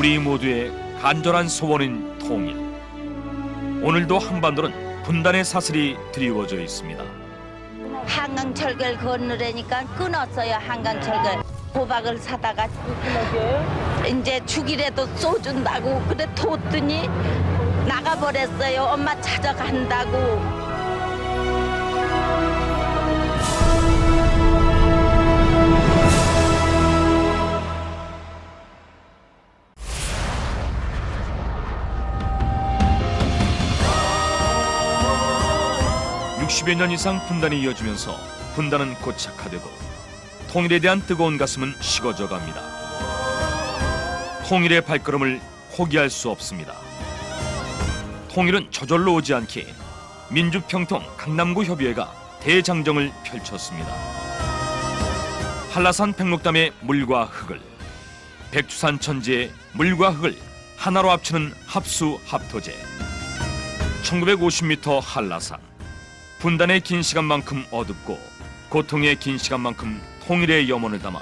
우리 모두의 간절한 소원인 통일. 오늘도 한반도는 분단의 사슬이 드리워져 있습니다. 한강 철길 건너라니까 끊었어요 한강 철길 호박을 사다가 이제 죽이라도 쏘준다고 그래 뒀더니 나가버렸어요 엄마 찾아간다고 육 60여 년 이상 분단이 이어지면서 분단은 고착화되고 통일에 대한 뜨거운 가슴은 식어져 갑니다. 통일의 발걸음을 포기할 수 없습니다. 통일은 저절로 오지 않게 민주평통 강남구 협의회가 대장정을 펼쳤습니다. 한라산 백록담의 물과 흙을 백두산 천지의 물과 흙을 하나로 합치는 합수 합토제 1950m 한라산 분단의 긴 시간만큼 어둡고 고통의 긴 시간만큼 통일의 염원을 담아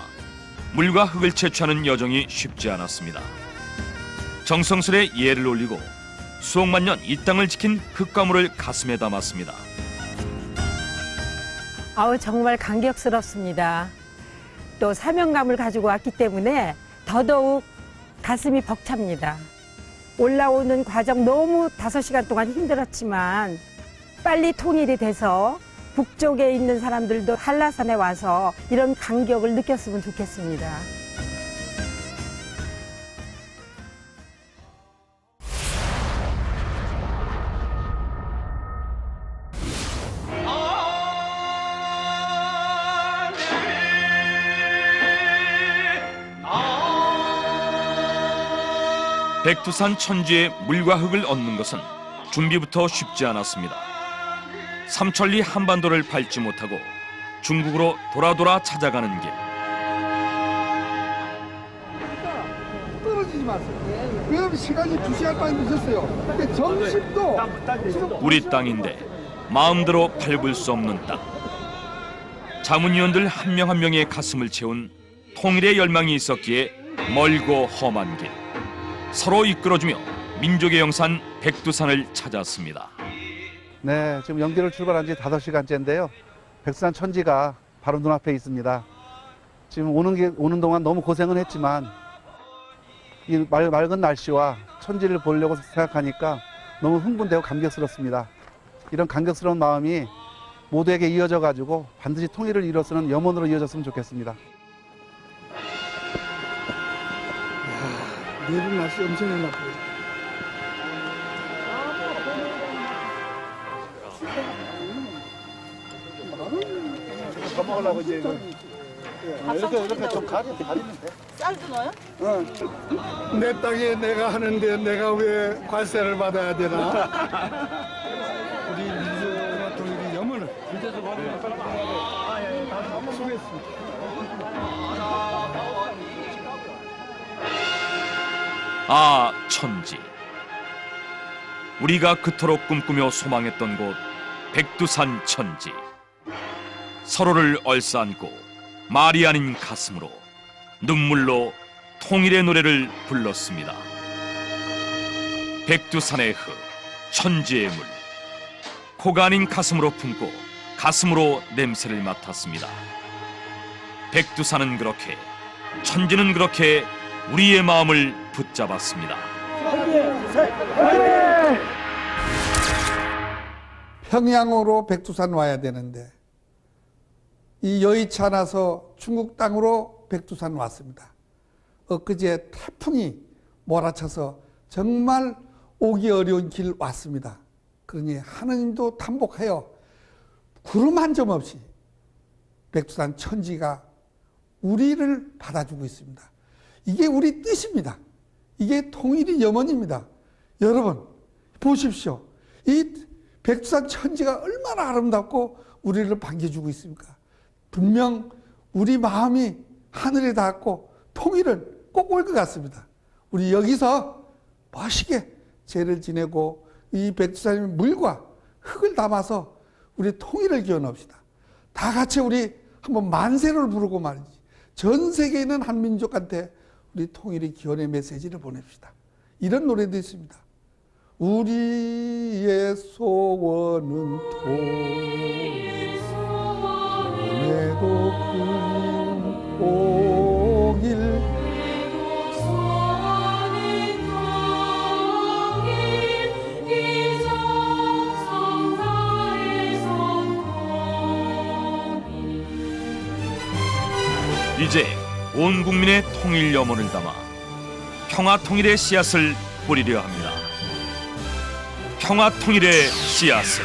물과 흙을 채취하는 여정이 쉽지 않았습니다. 정성스레 예를 올리고 수억만 년 이 땅을 지킨 흙과 물을 가슴에 담았습니다. 아우 정말 감격스럽습니다. 또 사명감을 가지고 왔기 때문에 더더욱 가슴이 벅찹니다. 올라오는 과정 너무 다섯 시간 동안 힘들었지만 빨리 통일이 돼서 북쪽에 있는 사람들도 한라산에 와서 이런 감격을 느꼈으면 좋겠습니다. 백두산 천지의 물과 흙을 얻는 것은 준비부터 쉽지 않았습니다. 삼천리 한반도를 밟지 못하고 중국으로 돌아 돌아 찾아가는 길. 떨어지지 마세요. 왜냐면 시간이 두 시간 반이 늦었어요. 근데 점심도 우리 땅인데 마음대로 밟을 수 없는 땅. 자문위원들 한 명 한 명의 가슴을 채운 통일의 열망이 있었기에 멀고 험한 길. 서로 이끌어주며 민족의 영산 백두산을 찾았습니다. 네, 지금 영기를 출발한 지 5시간째인데요. 백두산 천지가 바로 눈앞에 있습니다. 지금 오는 게 오는 동안 너무 고생은 했지만 이 맑, 맑은 날씨와 천지를 보려고 생각하니까 너무 흥분되고 감격스럽습니다. 이런 감격스러운 마음이 모두에게 이어져 가지고 반드시 통일을 이뤄서는 염원으로 이어졌으면 좋겠습니다. 내일 날씨 엄청나나 보여. 먹으려고 이제 이렇게 이렇게 좀 가리 가리면 돼. 내 땅에 내가 하는데 내가 왜 관세를 받아야 되나? 우리 민주와 통일이 염원을 수고했습니다. 아 천지. 우리가 그토록 꿈꾸며 소망했던 곳 백두산 천지. 서로를 얼싸안고 말이 아닌 가슴으로 눈물로 통일의 노래를 불렀습니다. 백두산의 흙, 천지의 물. 코가 아닌 가슴으로 품고 가슴으로 냄새를 맡았습니다. 백두산은 그렇게, 천지는 그렇게 우리의 마음을 붙잡았습니다. 평양으로 백두산 와야 되는데 이 여의치 않아서 중국 땅으로 백두산 왔습니다. 엊그제 태풍이 몰아쳐서 정말 오기 어려운 길 왔습니다. 그러니 하느님도 tam복하여 구름 한 점 없이 백두산 천지가 우리를 받아주고 있습니다. 이게 우리 뜻입니다. 이게 통일이 염원입니다. 여러분 보십시오. 이 백두산 천지가 얼마나 아름답고 우리를 반겨주고 있습니까? 분명 우리 마음이 하늘에 닿았고 통일은 꼭 올 것 같습니다. 우리 여기서 멋있게 죄를 지내고 이 백두산의 물과 흙을 담아서 우리 통일을 기원합시다. 다 같이 우리 한번 만세를 부르고 말이지. 전 세계에 있는 한민족한테 우리 통일의 기원의 메시지를 보냅시다. 이런 노래도 있습니다. 우리의 소원은 통일 이제 온 국민의 통일 염원을 담아 평화 통일의 씨앗을 뿌리려 합니다. 평화 통일의 씨앗을